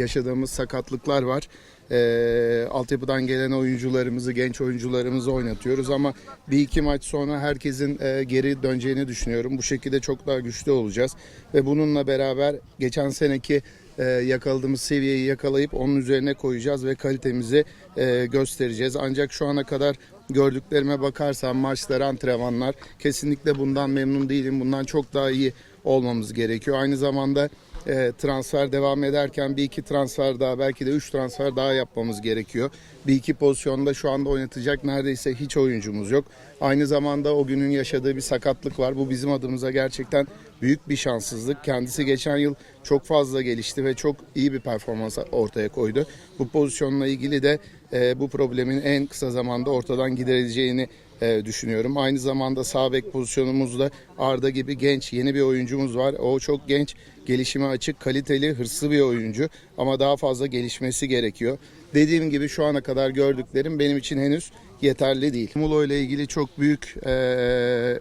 yaşadığımız sakatlıklar var. Ee, altyapıdan gelen oyuncularımızı, genç oyuncularımızı oynatıyoruz ama bir iki maç sonra herkesin e, geri döneceğini düşünüyorum. Bu şekilde çok daha güçlü olacağız ve bununla beraber geçen seneki e, yakaladığımız seviyeyi yakalayıp onun üzerine koyacağız ve kalitemizi e, göstereceğiz. Ancak şu ana kadar gördüklerime bakarsam maçlar, antrenmanlar kesinlikle bundan memnun değilim. Bundan çok daha iyi olmamız gerekiyor. Aynı zamanda e, transfer devam ederken bir iki transfer daha belki de üç transfer daha yapmamız gerekiyor. Bir iki pozisyonda şu anda oynatacak neredeyse hiç oyuncumuz yok. Aynı zamanda o günün yaşadığı bir sakatlık var. Bu bizim adımıza gerçekten büyük bir şanssızlık. Kendisi geçen yıl çok fazla gelişti ve çok iyi bir performans ortaya koydu. Bu pozisyonla ilgili de e, bu problemin en kısa zamanda ortadan giderileceğini e, düşünüyorum. Aynı zamanda sağ bek pozisyonumuzda Arda gibi genç yeni bir oyuncumuz var. O çok genç, gelişime açık, kaliteli, hırslı bir oyuncu ama daha fazla gelişmesi gerekiyor. Dediğim gibi şu ana kadar gördüklerim benim için henüz yeterli değil. Mulo ile ilgili çok büyük e,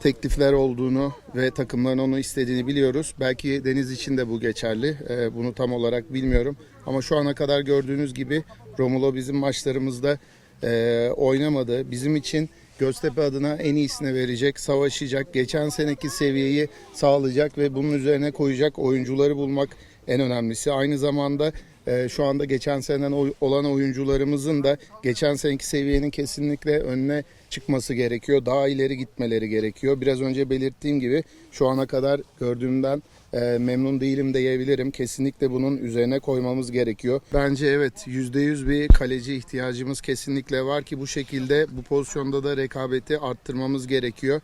teklifler olduğunu ve takımların onu istediğini biliyoruz. Belki Deniz için de bu geçerli. E, bunu tam olarak bilmiyorum. Ama şu ana kadar gördüğünüz gibi Romulo bizim maçlarımızda e, oynamadı. Bizim için Göztepe adına en iyisini verecek, savaşacak, geçen seneki seviyeyi sağlayacak ve bunun üzerine koyacak oyuncuları bulmak en önemlisi. Aynı zamanda e, şu anda geçen seneden olan oyuncularımızın da geçen seneki seviyenin kesinlikle önüne çıkması gerekiyor. Daha ileri gitmeleri gerekiyor. Biraz önce belirttiğim gibi şu ana kadar gördüğümden e, memnun değilim diyebilirim. Kesinlikle bunun üzerine koymamız gerekiyor. Bence evet %100 bir kaleci ihtiyacımız kesinlikle var ki bu şekilde bu pozisyonda da rekabeti arttırmamız gerekiyor.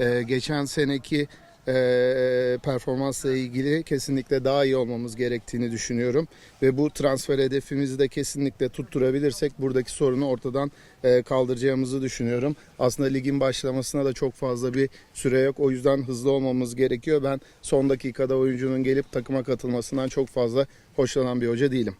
E, geçen seneki e, performansla ilgili kesinlikle daha iyi olmamız gerektiğini düşünüyorum. Ve bu transfer hedefimizi de kesinlikle tutturabilirsek buradaki sorunu ortadan e, kaldıracağımızı düşünüyorum. Aslında ligin başlamasına da çok fazla bir süre yok. O yüzden hızlı olmamız gerekiyor. Ben son dakikada oyuncunun gelip takıma katılmasından çok fazla hoşlanan bir hoca değilim.